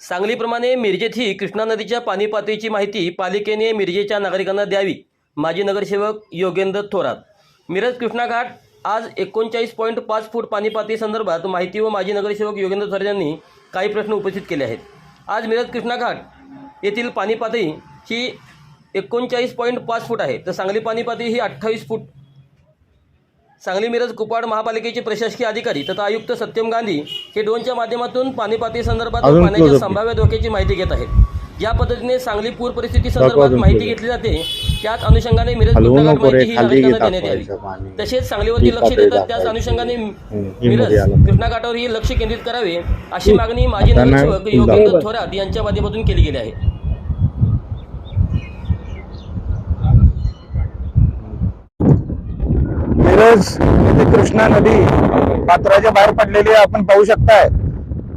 सांगलीप्रमाणे मिरजेतही कृष्णा नदीच्या पाणी पातळीची माहिती पालिकेने मिरजेच्या नागरिकांना द्यावी माजी नगरसेवक योगेंद्र थोरात. मिरज कृष्णा घाट आज एकोणचाळीस पॉईंट पाच फूट पाणी पातळी संदर्भात माहिती व माजी नगरसेवक योगेंद्र थोरात यांनी काही प्रश्न उपस्थित केले आहेत. आज मिरज कृष्णा घाट येथील पाणी पातळी ही एकोणचाळीस पॉईंट पाच फूट आहे. तर सांगली पाणी पातळी ही अठ्ठावीस फूट सांगली मिरज कुपाड महापालिकेचे प्रशासकीय अधिकारी तथा आयुक्त सत्यम गांधी हे ड्रोनच्या माध्यमातून पाणी पातळी संदर्भात पाण्याच्या. संभाव्य धोक्याची माहिती घेत आहेत ज्या पद्धतीने सांगली पूर परिस्थिती संदर्भात माहिती. घेतली जाते त्याच अनुषंगाने मिरज माहिती ही नागरिकांना देण्यात यावी. तसेच सांगलीवरती लक्ष देतात त्याच. अनुषंगाने मिरजमध्ये आलं. कृष्णा घाटावर ही लक्ष केंद्रित करावे अशी मागणी माजी नगरसेवक योगेंद्र. थोरात यांच्या माध्यमातून केली गेली आहे मिरज येथे कृष्णा नदी पात्राच्या बाहेर पडलेली आहे आपण पाहू शकताय.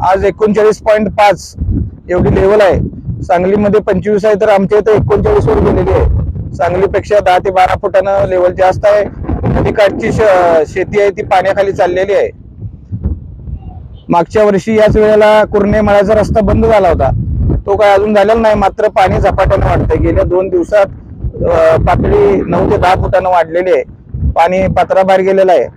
आज एकोणचाळीस पॉईंट पाच एवढी लेवल आहे. सांगलीमध्ये पंचवीस आहे तर आमच्या इथे एकोणचाळीस वर गेलेली आहे. सांगलीपेक्षा दहा ते बारा फुटानं लेवल जास्त आहे. नदीकाठची शेती आहे ती पाण्याखाली चाललेली आहे. मागच्या वर्षी याच वेळेला कुर्णे मळाचा रस्ता बंद झाला होता. तो काय अजून झालेला नाही मात्र पाणी झपाट्यानं वाढतंय. गेल्या दोन दिवसात पातळी नऊ ते दहा फुटानं वाढलेली आहे. पाणी पात्राबाहेर गेलेलं आहे.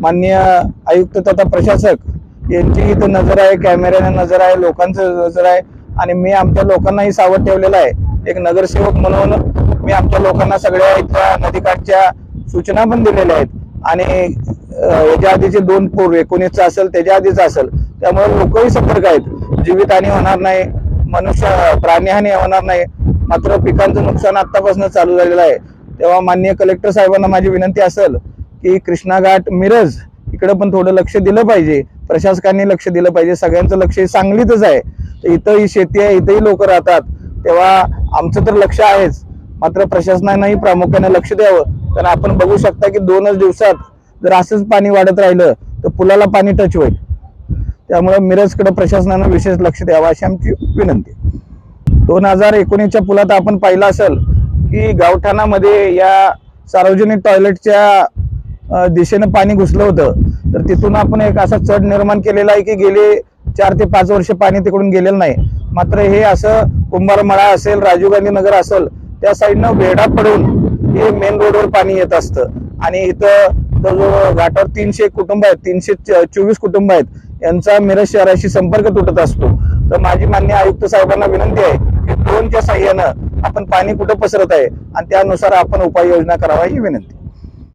माननीय आयुक्त तथा प्रशासक यांची इथं नजर आहे कॅमेऱ्याने नजर आहे लोकांचं नजर आहे आणि मी आमच्या लोकांनाही सावध ठेवलेलं आहे. एक नगरसेवक म्हणून मी आमच्या लोकांना सगळ्या इथल्या नदीकाठच्या सूचना पण दिलेल्या आहेत. आणि याच्या आधीचे दोन पूर एकोणीसचा असेल त्याच्या आधीच असेल त्यामुळे लोकही सतर्क आहेत. जीवितहानी होणार नाही मनुष्य प्राणीहानी होणार नाही. मात्र पिकांचं नुकसान आतापासून चालू झालेलं आहे. तेव्हा माननीय कलेक्टर साहेबांना माझी विनंती असेल की कृष्णाघाट मिरज इकडं पण थोडं लक्ष दिलं पाहिजे. प्रशासकांनी लक्ष दिलं पाहिजे. सगळ्यांचं लक्ष सांगलीतच आहे. तर इथंही शेती आहे इथंही लोक राहतात. तेव्हा आमचं तर लक्ष आहेच. मात्र प्रशासनानंही प्रामुख्याने लक्ष द्यावं. कारण आपण बघू शकता की दोनच दिवसात जर असंच पाणी वाढत राहिलं तर पुलाला पाणी टच होईल. त्यामुळे मिरजकडे प्रशासनानं विशेष लक्ष द्यावं अशी आमची विनंती दोन हजार एकोणीसच्या पुलात आपण पाहिलं असेल की गावठाणामध्ये या सार्वजनिक टॉयलेटच्या दिशेनं पाणी घुसलं होतं. तर तिथून आपण एक असा चढ निर्माण केलेला आहे की गेले चार ते पाच वर्ष पाणी तिकडून गेलेलं नाही. मात्र हे असं कुंभारमळा असेल राजीव गांधी नगर असेल त्या साईडनं वेढा पडून हे मेन रोडवर पाणी येत असतं. आणि इथं जवळजवळ घाटावर तीनशे कुटुंब आहेत तीनशे चोवीस कुटुंब आहेत यांचा मिरज शहराशी संपर्क तुटत असतो. तर माझी मान्य आयुक्त साहेबांना विनंती आहे की ड्रोनच्या साह्यानं आपण पाणी कुठं पसरत आहे आणि त्यानुसार आपण उपाययोजना करावा ही विनंती.